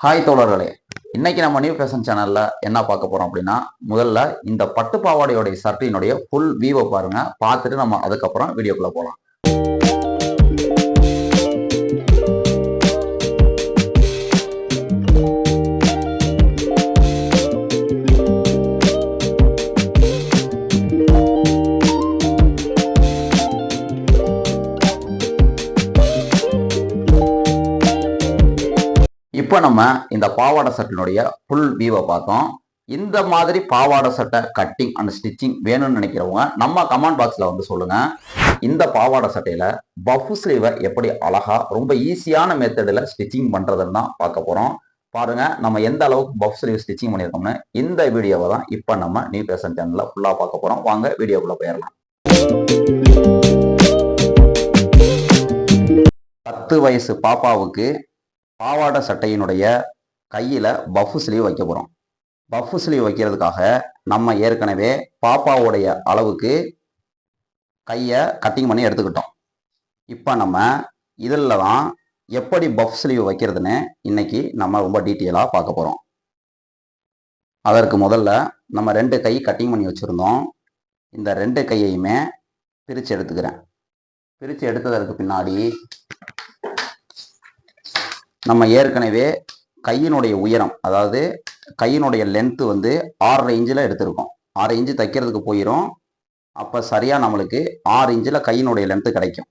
Hi தோழர்களே இன்னைக்கு நம்ம நியூ ஃபேஷன் சேனல்ல என்ன பார்க்க போறோம் அப்படின்னா முதல்ல இந்த பட்டு பாவாடையோடைய சர்ட்டினுடைய ஃபுல் வியூவை பாருங்க. பார்த்துட்டு நம்ம அதுக்கப்புறம் வீடியோக்குள்ள போகலாம் இப்போ நம்ம இந்த பாவாடை சட்டினுடைய ஃபுல் வியூவை பார்த்தோம். இந்த மாதிரி பாவாடை சட்டை கட்டிங் அண்ட் ஸ்டிச்சிங் வேணும்னு நினைக்கிறவங்க நம்ம கமெண்ட் பாக்ஸில் வந்து சொல்லுங்கள் இந்த பாவாடை சட்டையில் பஃப் ஸ்லீவை எப்படி அழகாக ரொம்ப ஈஸியான மெத்தடில் ஸ்டிச்சிங் பண்ணுறதுன்னு தான் பார்க்க போகிறோம் பாருங்க நம்ம எந்த அளவுக்கு பஃப் ஸ்லீவ் ஸ்டிச்சிங் பண்ணியிருக்கோம்னு இந்த வீடியோவை தான் இப்போ நம்ம நியூ பேசன் சேனலில் ஃபுல்லாக பார்க்க போகிறோம் வாங்க வீடியோக்குள்ளே போயிடலாம். பத்து வயசு பாப்பாவுக்கு பாவாடை சட்டையினுடைய கையில் பஃப் ஸ்லீவ் வைக்க போகிறோம் பஃப் ஸ்லீவ் வைக்கிறதுக்காக நம்ம ஏற்கனவே பாப்பாவுடைய அளவுக்கு கையை கட்டிங் பண்ணி எடுத்துக்கிட்டோம். இப்போ நம்ம இதில் தான் எப்படி பஃப் ஸ்லீவ் வைக்கிறதுன்னு இன்னைக்கு நம்ம ரொம்ப டீட்டெயிலாக பார்க்க போகிறோம் அதற்கு முதல்ல நம்ம ரெண்டு கை கட்டிங் பண்ணி வச்சுருந்தோம். இந்த ரெண்டு கையையுமே பிரித்து எடுத்துக்கிறேன். பிரித்து எடுத்ததற்கு பின்னாடி நம்ம ஏற்கனவே கையினுடைய உயரம் அதாவது கையினுடைய லென்த்து வந்து ஆறு இன்ச்சில் எடுத்திருக்கோம். ஆறு இன்ச்சு தைக்கிறதுக்கு போயிடும் அப்போ சரியாக நம்மளுக்கு ஆறு இன்ச்சில் கையினுடைய லென்த்து கிடைக்கும்.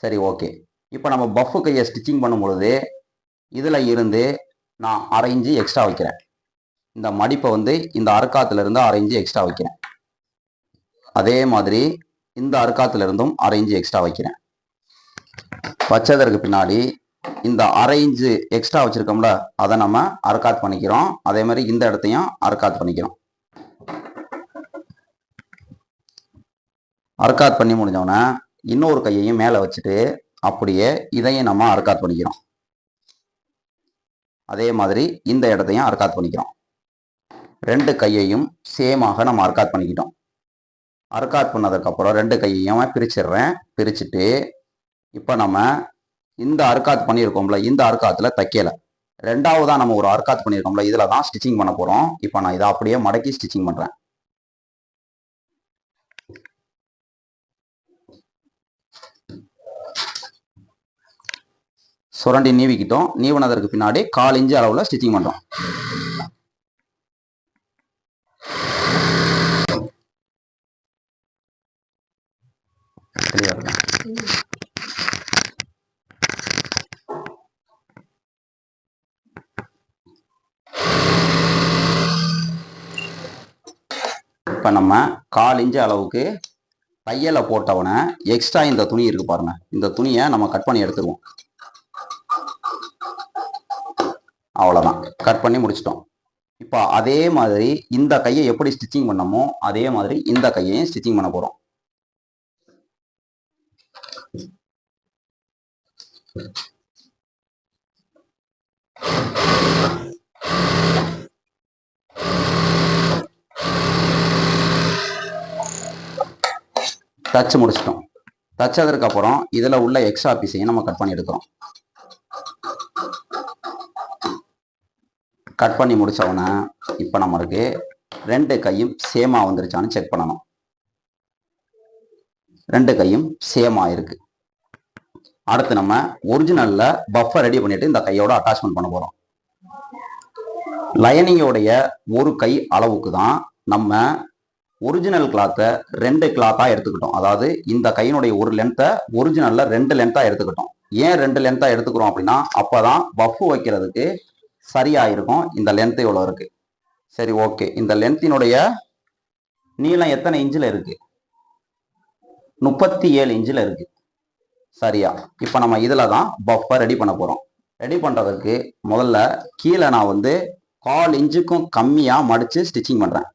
சரி ஓகே இப்போ நம்ம பஃப்பு கையை ஸ்டிச்சிங் பண்ணும் பொழுது இதில் இருந்து நான் அரை இன்ச்சு எக்ஸ்ட்ரா வைக்கிறேன். இந்த மடிப்பை வந்து இந்த அறுக்காத்துல இருந்து அரை இன்ச்சு எக்ஸ்ட்ரா வைக்கிறேன். அதே மாதிரி இந்த அறுக்காத்துலேருந்தும் அரை இன்ச்சு எக்ஸ்ட்ரா வைக்கிறேன். வச்சதற்கு பின்னாடி இந்த அரை இன்ச்சு எக்ஸ்ட்ரா வச்சிருக்கோம்ல அதை நம்ம அறுக்காத் பண்ணிக்கிறோம். அதே மாதிரி இந்த இடத்தையும் அறுக்காத் பண்ணிக்கிறோம். அறுக்காத் பண்ணி முடிஞ்சோடனே இன்னொரு கையையும் மேலே வச்சுட்டு அப்படியே இதையும் நம்ம அறுக்காத் பண்ணிக்கிறோம். அதே மாதிரி இந்த இடத்தையும் அறுக்காத் பண்ணிக்கிறோம். ரெண்டு கையையும் சேமாக நம்ம அறுக்காத் பண்ணிக்கிட்டோம். அறுக்காத் பண்ணதுக்கப்புறம் ரெண்டு கையையும் பிரிச்சிடுறேன். பிரிச்சுட்டு இப்போ நம்ம இந்த அர்க்காத் பண்ணியிருக்கோம்ல இந்த அர்க்காத்தில் தைக்கல. ரெண்டாவதாக நம்ம ஒரு அர்க்காத் பண்ணியிருக்கோம்ல இதில் தான் ஸ்டிச்சிங் பண்ண போகிறோம் இப்போ நான் இதை அப்படியே மடக்கி ஸ்டிச்சிங் பண்ணுறேன் சுரண்டி நீவிக்கிட்டோம். நீவினதற்கு பின்னாடி கால் இன்ச்சு அளவில் ஸ்டிச்சிங் பண்ணுறோம் கிளியர் இப்போ நம்ம கால் இன்ச்சு அளவுக்கு தையலை போட்டவனை எக்ஸ்ட்ரா இந்த துணி இருக்கு பாருங்க. இந்த துணியை நம்ம கட் பண்ணி எடுத்துருவோம். அவ்வளோதான் கட் பண்ணி முடிச்சிட்டோம். இப்போ அதே மாதிரி இந்த கையை எப்படி ஸ்டிச்சிங் பண்ணமோ அதே மாதிரி இந்த கையையும் ஸ்டிச்சிங் பண்ண போகிறோம் தச்சு முடிச்சிட்டோம். தச்சதற்கு அப்புறம் இதில் உள்ள எக்ஸ்ட்ரா பீஸையும் நம்ம கட் பண்ணி எடுக்கிறோம். கட் பண்ணி முடிச்சவொடனே இப்போ நம்மளுக்கு ரெண்டு கையும் சேமாக வந்துருச்சான்னு செக் பண்ணணும். ரெண்டு கையும் சேமாக இருக்கு. அடுத்து நம்ம ஒரிஜினலில் பஃபர் ரெடி பண்ணிட்டு இந்த கையோட அட்டாச்மெண்ட் பண்ண போகிறோம் லைனிங்கோடைய ஒரு கை அளவுக்கு தான் நம்ம ஒரிஜினல் கிளாத்தை ரெண்டு கிளாத்தாக எடுத்துக்கிட்டோம். அதாவது இந்த கையினுடைய ஒரு லென்த்தை ஒரிஜினலில் ரெண்டு லென்த்தாக எடுத்துக்கிட்டோம். ஏன் ரெண்டு லென்த்தாக எடுத்துக்கிறோம் அப்படின்னா அப்போ தான் பஃப் வைக்கிறதுக்கு சரியாக இருக்கும். இந்த லென்த்து இவ்வளோ இருக்குது சரி ஓகே இந்த லென்த்தினுடைய நீளம் எத்தனை இன்ச்சில் இருக்குது முப்பத்தி ஏழு இன்ச்சில் இருக்குது சரியா. இப்போ நம்ம இதில் தான் பஃப்பை ரெடி பண்ண போகிறோம் ரெடி பண்ணுறதுக்கு முதல்ல கீழே நான் வந்து கால் இன்ச்சுக்கும் கம்மியாக மடித்து ஸ்டிச்சிங் பண்ணுறேன்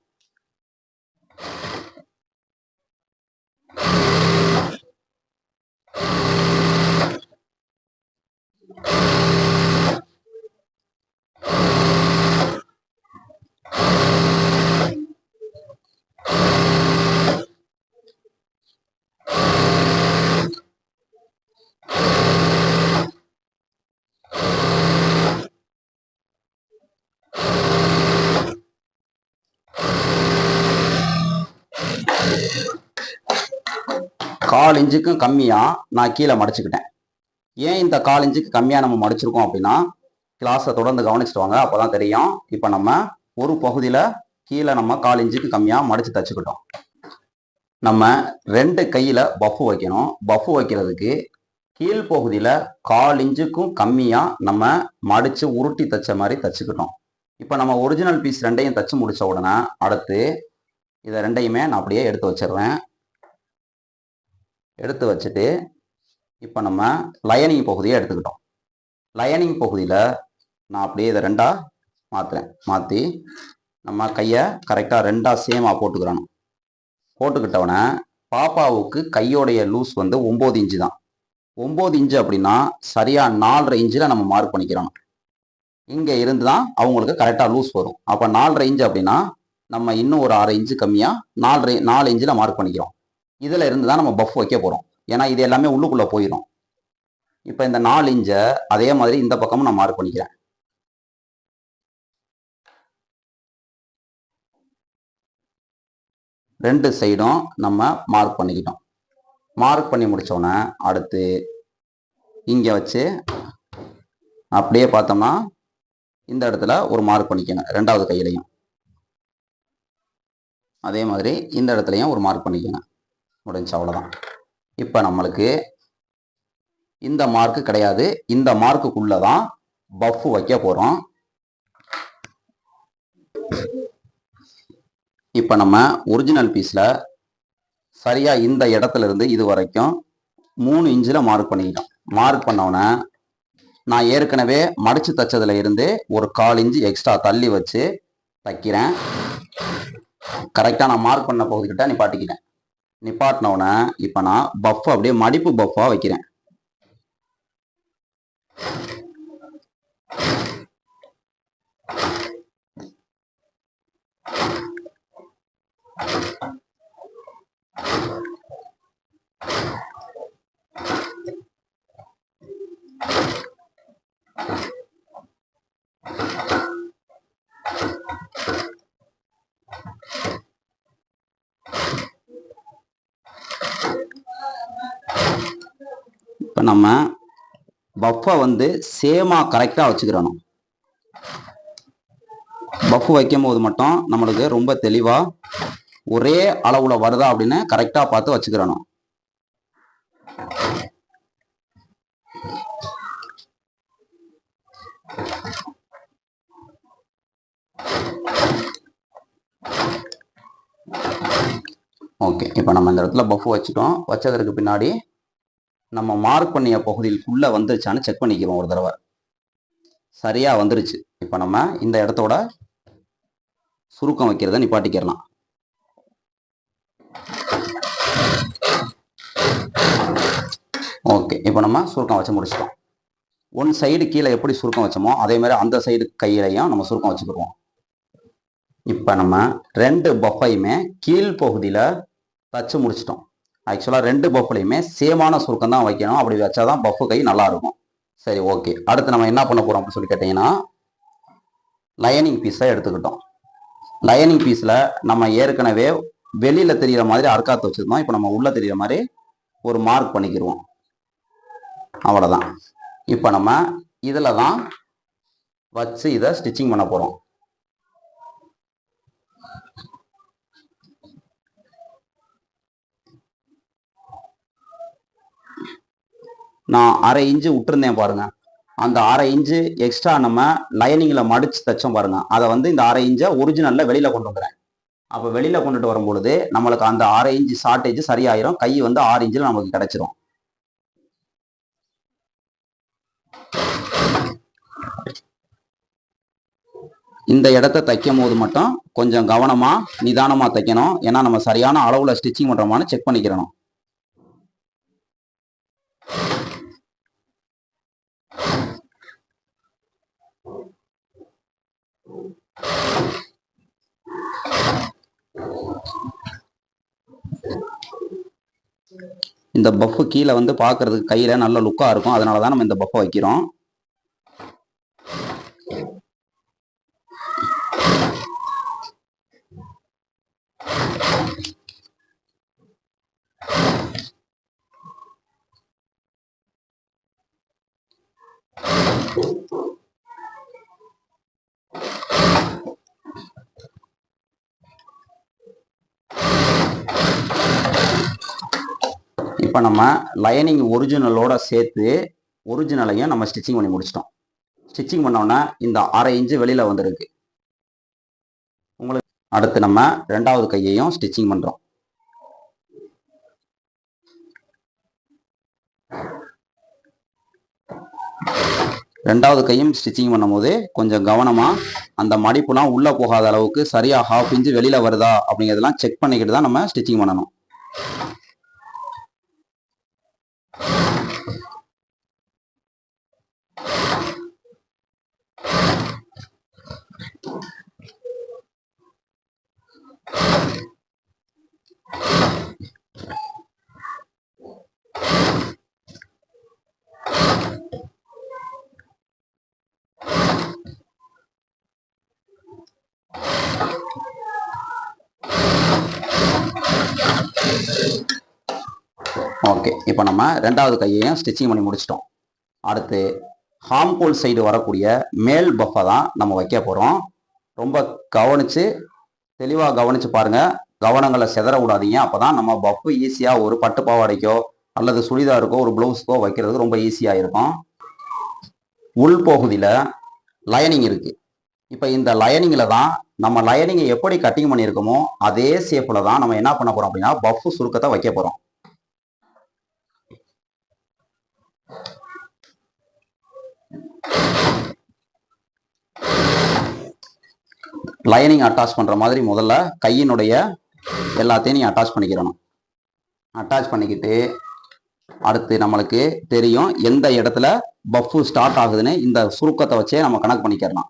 கால் இஞ்சுக்கும் கம்மியாக நான் கீழே மடிச்சுக்கிட்டேன். ஏன் இந்த கால் இன்ச்சுக்கு கம்மியாக நம்ம மடிச்சிருக்கோம் அப்படின்னா கிளாஸை தொடர்ந்து கவனிச்சுட்டு வாங்க அப்போ தான் தெரியும். இப்போ நம்ம ஒரு பகுதியில் கீழே நம்ம கால் இன்ச்சுக்கு கம்மியாக மடித்து தச்சுக்கிட்டோம். நம்ம ரெண்டு கையில் பஃப் வைக்கணும். பஃப் வைக்கிறதுக்கு கீழ் பகுதியில் கால் இன்ச்சுக்கும் கம்மியாக நம்ம மடித்து உருட்டி தச்ச மாதிரி தச்சுக்கிட்டோம். இப்போ நம்ம ஒரிஜினல் பீஸ் ரெண்டையும் தச்சு முடித்த உடனே அடுத்து இதை ரெண்டையுமே நான் அப்படியே எடுத்து வச்சிடுறேன். எடுத்து வச்சுட்டு இப்போ நம்ம லயனிங் பகுதியை எடுத்துக்கிட்டோம். லயனிங் பகுதியில் நான் அப்படியே இதை ரெண்டாக மாற்றுறேன் மாற்றி நம்ம கையை கரெக்டாக ரெண்டாக சேமாக போட்டுக்கிறணும் போட்டுக்கிட்டவன பாப்பாவுக்கு கையோடைய லூஸ் வந்து ஒம்பது இன்ச்சு தான். ஒம்பது இன்ச்சு அப்படின்னா சரியாக நாலரை இன்ச்சில் நம்ம மார்க் பண்ணிக்கிறோம். இங்கே இருந்து தான் அவங்களுக்கு கரெக்டாக லூஸ் வரும். அப்போ நாலரை இன்ச்சு அப்படின்னா நம்ம இன்னும் ஒரு அரை இன்ச்சு கம்மியாக நாலரை நாலு இன்ச்சில் மார்க் பண்ணிக்கிறோம். இதில் இருந்து தான் நம்ம பஃப் வைக்க போகிறோம் ஏன்னா இது எல்லாமே உள்ளுக்குள்ளே போயிடும். இப்போ இந்த நாலு இன்ச்சை அதே மாதிரி இந்த பக்கமும் நான் மார்க் பண்ணிக்கிறேன். ரெண்டு சைடும் நம்ம மார்க் பண்ணிக்கிட்டோம். மார்க் பண்ணி முடித்தோடனே அடுத்து இங்கே வச்சு அப்படியே பார்த்தோம்னா இந்த இடத்துல ஒரு மார்க் பண்ணிக்கணும் ரெண்டாவது கையிலையும். அதே மாதிரி இந்த இடத்துலையும் ஒரு மார்க் பண்ணிக்கணும். முடிஞ்சு அவ்வளோதான் இப்போ நம்மளுக்கு இந்த மார்க்கு கிடையாது. இந்த மார்க்குக்குள்ளே தான் பஃப் வைக்க போகிறோம் இப்போ நம்ம ஒரிஜினல் பீஸில் சரியாக இந்த இடத்துல இருந்து இது வரைக்கும் மூணு இன்ச்சில் மார்க் பண்ணிக்கிட்டோம். மார்க் பண்ணோன்னே நான் ஏற்கனவே மடித்து தைச்சதுல இருந்து ஒரு கால் இன்ச்சு எக்ஸ்ட்ரா தள்ளி வச்சு தைக்கிறேன். கரெக்டாக நான் மார்க் பண்ண பகுதிக்கிட்ட பாட்டிக்கிறேன் நிப்பாட்டினோடனே இப்போ நான் பஃப் அப்படியே மடிப்பு பஃப்பாக வைக்கிறேன். நம்ம பஃப்பை வந்து சேமாக கரெக்டாக வச்சுக்கிறணும். பஃப் வைக்கும் போது மட்டும் நம்மளுக்கு ரொம்ப தெளிவாக ஒரே அளவுல வருதா அப்படின்னு கரெக்டாக பார்த்து வச்சுக்கிறணும். ஓகே இப்போ நம்ம இந்த இடத்துல பஃப் வச்சுட்டோம். வச்சதற்கு பின்னாடி நம்ம மார்க் பண்ணிய பகுதிக்குள்ளே வந்துருச்சான்னு செக் பண்ணிக்கிறோம் ஒரு தடவை. சரியாக வந்துருச்சு. இப்போ நம்ம இந்த இடத்தோட சுருக்கம் வைக்கிறத நிப்பாட்டிக்கிறலாம். ஓகே இப்போ நம்ம சுருக்கம் வச்சு முடிச்சிட்டோம். ஒன் சைடு கீழே எப்படி சுருக்கம் வச்சோமோ அதே மாதிரி அந்த சைடு கையிலையும் நம்ம சுருக்கம் வச்சுக்கிடுவோம். இப்போ நம்ம ரெண்டு பஃபையுமே கீழ் பகுதியில் தச்சு முடிச்சிட்டோம். ஆக்சுவலாக ரெண்டு பஃப்லையுமே சேமான சுருக்கம் தான் வைக்கணும். அப்படி வச்சாதான் பஃப் கை நல்லாயிருக்கும். சரி ஓகே அடுத்து நம்ம என்ன பண்ண போகிறோம் அப்படின்னு சொல்லி கேட்டிங்கன்னா லயனிங் பீஸை எடுத்துக்கிட்டோம். லயனிங் பீஸில் நம்ம ஏற்கனவே வெளியில் தெரிகிற மாதிரி அர்க்காத்து வச்சுருந்தோம். இப்போ நம்ம உள்ளே தெரிகிற மாதிரி ஒரு மார்க் பண்ணிக்கிடுவோம் அவ்வளோதான் இப்போ நம்ம இதில் தான் வச்சு இதை ஸ்டிச்சிங் பண்ண போகிறோம் நான் அரை இன்ச்சு விட்டுருந்தேன் பாருங்க. அந்த அரை இன்ச்சு எக்ஸ்ட்ரா நம்ம லைனிங்கில் மடிச்சு தைச்சோம் பாருங்க. அதை வந்து இந்த அரை இன்ச்சை ஒரிஜினலில் வெளியில் கொண்டு வந்துடுறேன். அப்போ வெளியில் கொண்டுட்டு வரும்பொழுது நம்மளுக்கு அந்த அரை இன்ச்சு ஷார்ட்டேஜ் சரியாயிரும். கை வந்து ஆறு இன்ச்சில் நமக்கு கிடைச்சிரும். இந்த இடத்த தைக்கும் போது மட்டும் கொஞ்சம் கவனமாக நிதானமாக தைக்கணும். ஏன்னா நம்ம சரியான அளவில் ஸ்டிச்சிங் பண்ணுறோமான்னு செக் பண்ணிக்கிறணும். இந்த பஃப் கீழே வந்து பார்க்கறதுக்கு கையில் நல்ல லுக்காக இருக்கும். அதனால தான் நம்ம இந்த பஃப்பை வைக்கிறோம். இப்போ நம்ம லைனிங் ஒரிஜினலோட சேர்த்து ஒரிஜினலையும் நம்ம ஸ்டிச்சிங் பண்ணி முடிச்சிட்டோம். ஸ்டிச்சிங் பண்ணோன்னா இந்த அரை இன்ச்சு வெளியில் வந்திருக்கு. உங்களுக்கு அடுத்து நம்ம ரெண்டாவது கையையும் ஸ்டிச்சிங் பண்ணுறோம் ரெண்டாவது கையும் ஸ்டிச்சிங் பண்ணும்போது கொஞ்சம் கவனமாக அந்த மடிப்புலாம் உள்ளே போகாத அளவுக்கு சரியாக ஹாஃப் இன்ச்சு வெளியில் வருதா அப்படிங்கிறதெல்லாம் செக் பண்ணிக்கிட்டு தான் நம்ம ஸ்டிச்சிங் பண்ணணும். you இப்போ நம்ம ரெண்டாவது கையையும் ஸ்டிச்சிங் பண்ணி முடிச்சிட்டோம். அடுத்து ஹாம்கோல் சைடு வரக்கூடிய மேல் பஃபை தான் நம்ம வைக்க போகிறோம் ரொம்ப கவனித்து தெளிவாக கவனித்து பாருங்கள் கவனங்களை செதற விடாதீங்க. அப்போ தான் நம்ம பஃப் ஈஸியாக ஒரு பட்டு பாவாடைக்கோ அல்லது சுடிதாருக்கோ ஒரு ப்ளவுஸ்க்கோ வைக்கிறதுக்கு ரொம்ப ஈஸியாக இருக்கும். உள் பகுதியில் லயனிங் இருக்குது இப்போ இந்த லயனிங்கில் தான் நம்ம லயனிங்கை எப்படி கட்டிங் பண்ணியிருக்கோமோ அதே ஷேப்பில் தான் நம்ம என்ன பண்ண போகிறோம் அப்படின்னா பஃப் சுருக்கத்தை வைக்க போகிறோம் லைனிங் அட்டாச் பண்ணுற மாதிரி முதல்ல கையினுடைய எல்லாத்தையும் நீ அட்டாச் பண்ணிக்கிறணும். அட்டாச் பண்ணிக்கிட்டு அடுத்து நம்மளுக்கு தெரியும் எந்த இடத்துல பஃப்பு ஸ்டார்ட் ஆகுதுன்னு இந்த சுருக்கத்தை வச்சே நம்ம கணக்கு பண்ணிக்கிறலாம்.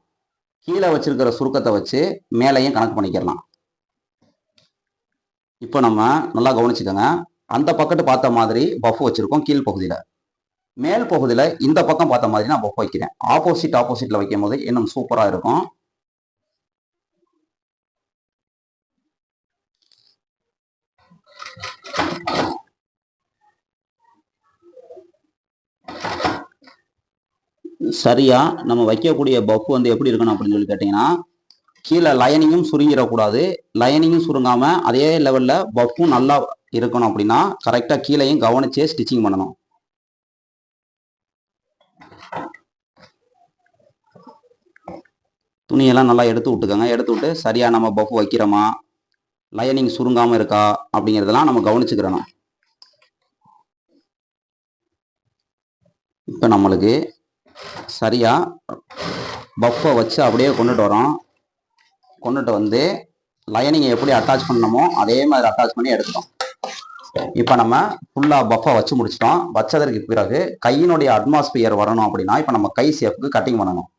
கீழே வச்சிருக்கிற சுருக்கத்தை வச்சு மேலேயும் கணக்கு பண்ணிக்கிறலாம். இப்போ நம்ம நல்லா கவனிச்சுக்கோங்க. அந்த பக்கத்து பார்த்த மாதிரி பஃப் வச்சுருக்கோம் கீழ் பகுதியில். மேல் பகுதியில் இந்த பக்கம் பார்த்த மாதிரி நான் பஃப் வைக்கிறேன். ஆப்போசிட் ஆப்போசிட்டில் வைக்கும் போது இன்னும் சூப்பராக இருக்கும். சரியா? நம்ம வைக்கக்கூடிய பஃப் வந்து எப்படி இருக்கணும் அப்படின்னு சொல்லி கேட்டிங்கன்னா கீழே லைனிங்கும் சுருங்கிடக்கூடாது. லைனிங்கும் சுருங்காமல் அதே லெவலில் பஃப்பும் நல்லா இருக்கணும் அப்படின்னா கரெக்டாக கீழேயும் கவனிச்சே ஸ்டிச்சிங் பண்ணணும். துணியெல்லாம் நல்லா எடுத்து விட்டுக்கோங்க. எடுத்து விட்டு சரியாக நம்ம பஃப் வைக்கிறோமா? லைனிங் சுருங்காமல் இருக்கா? அப்படிங்கிறதெல்லாம் நம்ம கவனிச்சுக்கிறணும். இப்போ நம்மளுக்கு சரியாக பஃப்பை வச்சு அப்படியே கொண்டுட்டு வரோம். கொண்டுட்டு வந்து லைனிங்கை எப்படி அட்டாச் பண்ணணுமோ அதே மாதிரி அட்டாச் பண்ணி எடுத்துட்டோம். இப்போ நம்ம ஃபுல்லாக பஃப்பை வச்சு முடிச்சிட்டோம். வச்சதற்கு பிறகு கையினுடைய அட்மாஸ்பியர் வரணும் அப்படின்னா இப்போ நம்ம கை சேஃப்க்கு கட்டிங் பண்ணணும்.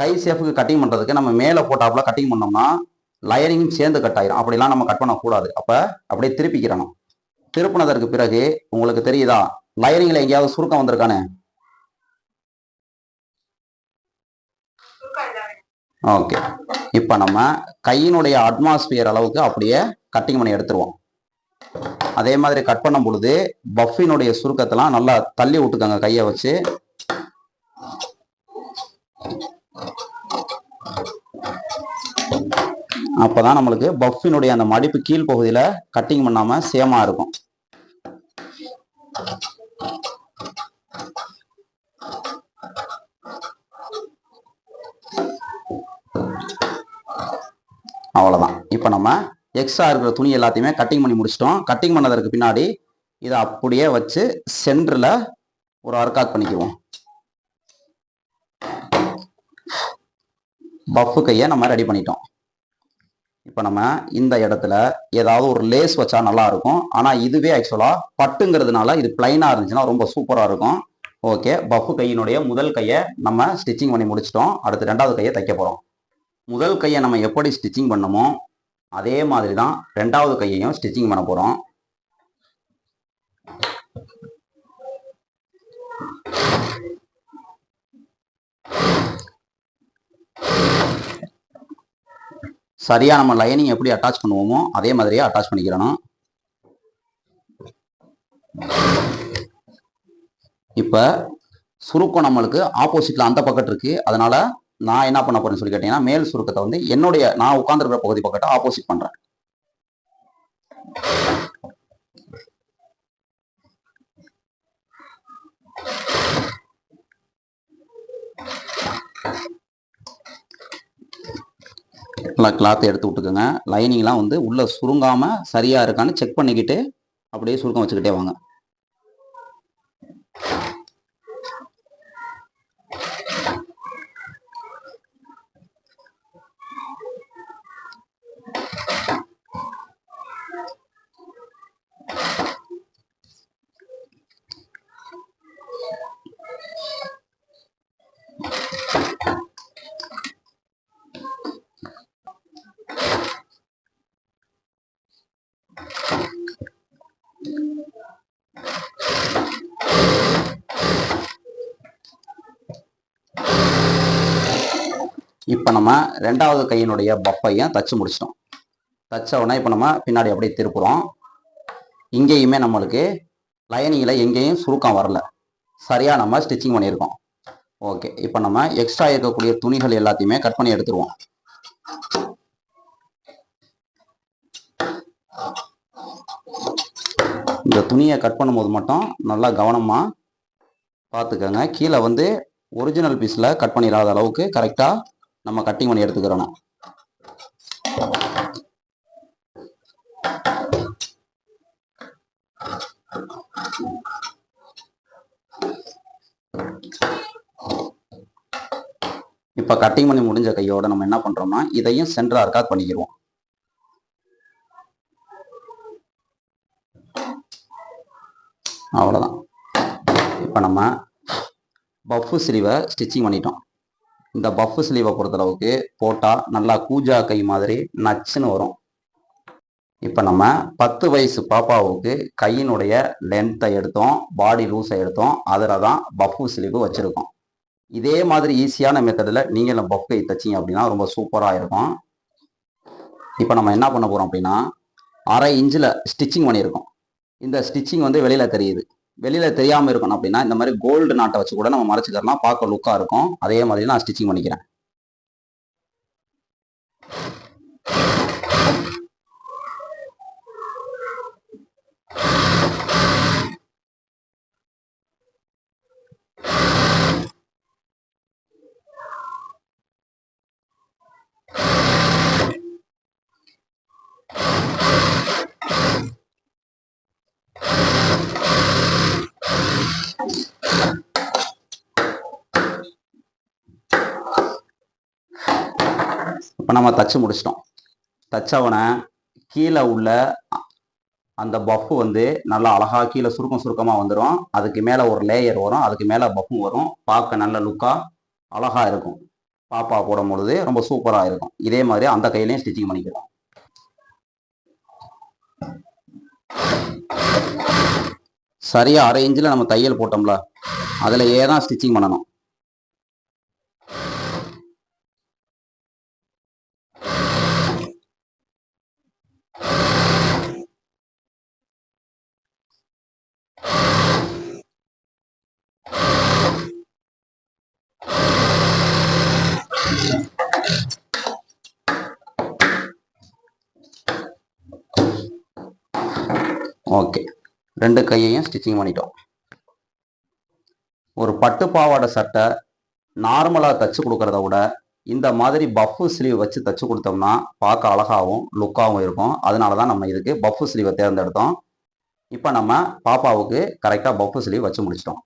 கை சேஃப்க்கு கட்டிங் பண்ணுறதுக்கு நம்ம மேலே போட்டாப்புல கட்டிங் பண்ணோம்னா லயரிங்கும் சேர்ந்து கட் ஆயிரும். அப்படிலாம் நம்ம கட் பண்ணக்கூடாது. அப்போ அப்படியே திருப்பிக்கிறணும். திருப்பினதற்கு பிறகு உங்களுக்கு தெரியுதா? லயரிங்கில் எங்கேயாவது சுருக்கம் வந்திருக்கானே? ஓகே. இப்போ நம்ம கையினுடைய அட்மாஸ்பியர் அளவுக்கு அப்படியே கட்டிங் பண்ணி எடுத்துருவோம். அதே மாதிரி கட் பண்ணும் பொழுது பஃபினுடைய சுருக்கத்தெல்லாம் நல்லா தள்ளி விட்டுக்கோங்க கையை வச்சு. அப்பதான் நம்மளுக்கு பஃபினுடைய அந்த மடிப்பு கீழ் பகுதியில் கட்டிங் பண்ணாம சேமா இருக்கும். அவ்வளோதான் இப்போ நம்ம எக்ஸ்ட்ரா இருக்கிற துணி எல்லாத்தையுமே கட்டிங் பண்ணி முடிச்சிட்டோம். கட்டிங் பண்ணதற்கு பின்னாடி இதை அப்படியே வச்சு சென்டரில் ஒரு அர்க்காத் பண்ணிக்குவோம். பஃப்பு கையை நம்ம ரெடி பண்ணிட்டோம். இப்போ நம்ம இந்த இடத்துல ஏதாவது ஒரு லேஸ் வச்சா நல்லா இருக்கும். ஆனால் இதுவே ஆக்சுவலாக பட்டுங்கிறதுனால இது பிளைனாக இருந்துச்சுன்னா ரொம்ப சூப்பராக இருக்கும். ஓகே பஃப்பு கையினுடைய முதல் கையை நம்ம ஸ்டிச்சிங் பண்ணி முடிச்சிட்டோம். அடுத்து ரெண்டாவது கையை தைக்க போகிறோம் முதல் கையை நம்ம எப்படி ஸ்டிச்சிங் பண்ணமோ அதே மாதிரி தான் ரெண்டாவது கையையும் ஸ்டிச்சிங் பண்ண போகிறோம் சரியா நம்ம லைனிங் எப்படி அட்டாச் பண்ணுவோமோ அதே மாதிரியே அட்டாச் பண்ணிக்கிறணும். இப்போ சுருக்கம் நம்மளுக்கு ஆப்போசிட்டில் அந்த பக்கத்து இருக்குது அதனால் நான் என்ன பண்ண போறேன்னு சொல்லி கேட்டீங்கன்னா மேல் சுருக்கத்தை வந்து என்னுடைய நான் உட்காந்துருக்கிற பகுதி பக்கத்தை ஆப்போசிட் பண்றேன். நல்லா கிளாத்தை எடுத்து விட்டுக்கோங்க. லைனிங்லாம் வந்து உள்ள சுருங்காம சரியா இருக்கான்னு செக் பண்ணிக்கிட்டு அப்படியே சுருக்கம் வச்சுக்கிட்டே வாங்க. இப்போ நம்ம ரெண்டாவது கையினுடைய பப்பையும் தச்சு முடிச்சிட்டோம். தச்ச உடனே இப்போ நம்ம பின்னாடி அப்படியே திருப்புறோம். இங்கேயுமே நம்மளுக்கு லைனிங்கில் எங்கேயும் சுருக்கம் வரல. சரியாக நம்ம ஸ்டிச்சிங் பண்ணியிருக்கோம். ஓகே இப்போ நம்ம எக்ஸ்ட்ரா இருக்கக்கூடிய துணிகள் எல்லாத்தையுமே கட் பண்ணி எடுத்துருவோம். இந்த துணியை கட் பண்ணும்போது மட்டும் நல்லா கவனமாக பார்த்துக்கோங்க. கீழே வந்து ஒரிஜினல் பீஸில் கட் பண்ணிடாத அளவுக்கு கரெக்டாக நம்ம கட்டிங் பண்ணி எடுத்துக்கிறணும் இப்போ கட்டிங் பண்ணி முடிஞ்ச கையோட நம்ம என்ன பண்றோம்னா இதையும் சென்டர் ஆர்க்காக பண்ணிக்கிடுவோம். அவ்வளோதான் இப்போ நம்ம பஃப்பு ஸ்லீவை ஸ்டிச்சிங் பண்ணிட்டோம். இந்த பஃப் ஸ்லீவை பொறுத்தளவுக்கு போட்டால் நல்லா கூஜா கை மாதிரி நச்சுன்னு வரும். இப்போ நம்ம பத்து வயசு பாப்பாவுக்கு கையினுடைய லென்த்தை எடுத்தோம் பாடி லூஸை எடுத்தோம் அதில் தான் பஃப்பு ஸ்லீவு வச்சுருக்கோம். இதே மாதிரி ஈஸியான மெத்தடில் நீங்கள் பஃப் கை தைச்சிங்க அப்படின்னா ரொம்ப சூப்பராக இருக்கும். இப்போ நம்ம என்ன பண்ண போகிறோம் அப்படின்னா அரை இன்ச்சில் ஸ்டிச்சிங் பண்ணியிருக்கோம். இந்த ஸ்டிச்சிங் வந்து வெளியில் தெரியுது. வெளியில தெரியாம இருக்கணும் அப்படின்னா இந்த மாதிரி கோல்டு நாட்டை வச்சு கூட நம்ம மறைச்சிக்கலாம் பார்க்க லுக்கா இருக்கும். அதே மாதிரி நான் ஸ்டிச்சிங் பண்ணிக்கிறேன். இப்போ நம்ம தச்சு முடிச்சிட்டோம். தச்சவனை கீழே உள்ள அந்த பஃப் வந்து நல்லா அழகா கீழே சுருக்கம் சுருக்கமாக வந்துடும் அதுக்கு மேலே ஒரு லேயர் வரும். அதுக்கு மேலே பஃப்பும் வரும். பார்க்க நல்ல லுக்காக அழகாக இருக்கும். பாப்பா போடும் பொழுது ரொம்ப சூப்பராக இருக்கும். இதே மாதிரி அந்த கையிலையும் ஸ்டிச்சிங் பண்ணிக்கிறோம் சரியாக அரை இன்ச்சில் நம்ம தையல் போட்டோம்ல அதில் ஏதான் ஸ்டிச்சிங் பண்ணணும். ஓகே ரெண்டு கையையும் ஸ்டிச்சிங் பண்ணிட்டோம். ஒரு பட்டு பாவாடை சட்டை நார்மலாக தச்சு கொடுக்கறத விட இந்த மாதிரி பஃப்பு ஸ்லீவ் வச்சு தச்சு கொடுத்தோம்னா பார்க்க அழகாகவும் லுக்காகவும் இருக்கும். அதனால தான் நம்ம இதுக்கு பஃப்பு ஸ்லீவை தேர்ந்தெடுத்தோம். இப்போ நம்ம பாப்பாவுக்கு கரெக்டாக பஃப்பு ஸ்லீவ் வச்சு முடிச்சிட்டோம்.